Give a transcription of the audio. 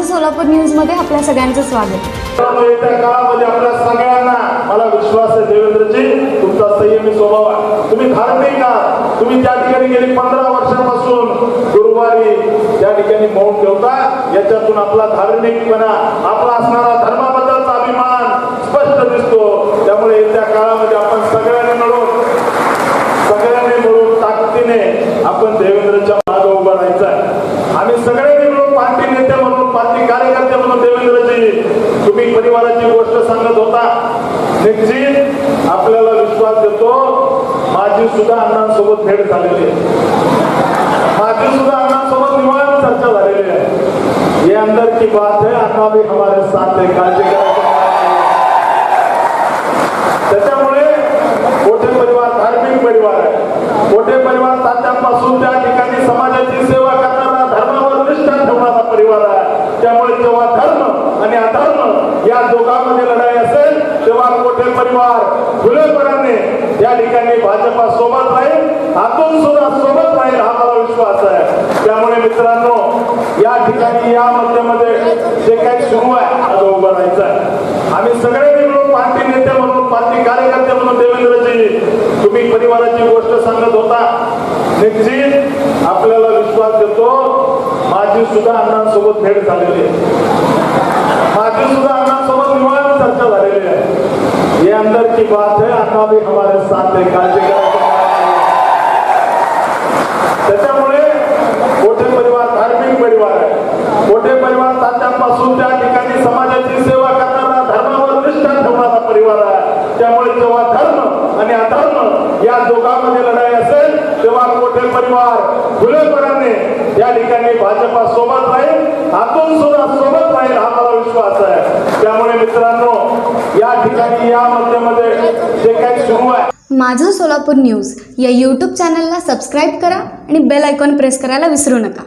माझं सोलापूर न्यूजमध्ये आपल्या सगळ्यांचं स्वागत. काळामध्ये आपल्या सगळ्यांना मला विश्वास आहे देवेंद्रजी तुमचा संयमी स्वभाव आहे. तुम्ही धार्मिक का? तुम्ही त्या ठिकाणी गेली पंधरा वर्षापासून गुरुवारी त्या ठिकाणी मौन ठेवता. याच्यातून आपला धार्मिकपणा आपला असणारा धर्माबद्दलचा अभिमान स्पष्ट दिसतो. त्यामुळे येत्या काळामध्ये आपण सगळ्यांनी मिळून सगळ्यांनी मिळून ताकदीने आपण देवेंद्रच्या मागे उभा राहायचा आहे. आम्ही सगळ्यांनी कार्यकर्ते म्हणून देवेंद्रजी म्हणजे तुम्ही परिवाराची गोष्ट सांगत होता. निश्चित आपल्याला विश्वास देतो माझी सुद्धा अण्णांसोबत भेट झालेली आहे. माझी सुद्धा अण्णांसोबत निवारण चर्चा झालेली आहे. हे अंदर की बात है अण्णा भी हमारे साथ है काळजी त्याच्यामुळे मोठे परिवार धार्मिक परिवार आहे. मोठे परिवार तात्यांपासून त्या ठिकाणी समाजाची सेवा करणारा धर्मावर निष्ठा ठेवणारा परिवार आहे त्यामुळे जेव्हा धर्म आणि अधर्म या दोघांमध्ये लढाई असेल तेव्हा मोठे परिवार खुलेपणाने या ठिकाणी भाजपा सोबत राहील. आतून सुद्धा सोबत राहील हा मला विश्वास आहे. त्यामुळे मित्रांनो या ठिकाणी या मध्यमध्ये जे काही सुरू आहे आता उभं राहायचं आहे. आम्ही सगळे मिळून पार्टी नेते म्हणून पार्टी कार्यकर्ते म्हणून देवेंद्रजी तुम्ही परिवाराची गोष्ट सांगत होता. निश्चित आपल्याला विश्वास देतो. माझी सुद्धा अण्णांसोबत भेट झालेली आहे. बाकी सुद्धा अण्णासोबत निवारण चर्चा झालेली आहे. ये अंदर की बात है अण्णा भी हमारे साथ है काळजी त्याच्यामुळे मोठे परिवार धार्मिक परिवार आहे. मोठे परिवार तात्यांपासून त्या ठिकाणी समाजाची सेवा करणारा धर्मावर निष्ठा ठेवणारा परिवार आहे. त्यामुळे जेव्हा धर्म आणि अधर्म या दोघांमध्ये लढाई असेल तेव्हा मोठे परिवार खुलेपणाने या ठिकाणी भाजपा सोबत राहील. आतून सुद्धा सोबत राहील हा मला विश्वास आहे त्यामुळे मित्रांनो या ठिकाणी या मध्यमध्ये जे काही सुरू आहे. माझं सोलापूर न्यूज या यूट्यूब चॅनलला सबस्क्राईब करा आणि बेल आयकॉन प्रेस करायला विसरू नका.